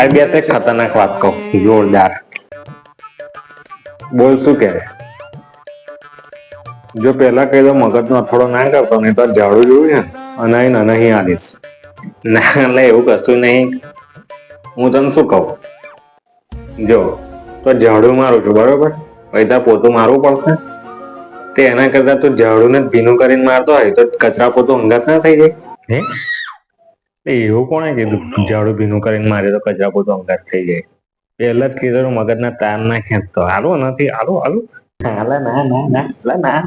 કાઈ બે ખતરનાક વાત કહું જોરદાર. બોલ શું કે? જો પેલા કહી દો મગજનો અથડો ના કરતો નહીં તો ઝાડુ જોયું ને? અને ને નહીં આલીશ. ના, એટલે એવું કશું નહીં. હું તને શું કહું? જો, તો ઝાડુ મારું છું, બરોબર? પછી ત્યાં પોતું મારવું પડશે. તે એના કરતા તું ઝાડુને ભીનું કરીને મારતો હોય, તો કચરા પોતું અંગત ના થઈ જાય. હે? એવું કોણે કીધું? ઝાડુ ભીનું કરીને મારે તો કચરા પોતું અંગત થઈ જાય. પહેલા જ કીધું મગજના તાર ના ખેંચતો હાલો નથી, હાલો હાલો. હાલા ના ના ના ના.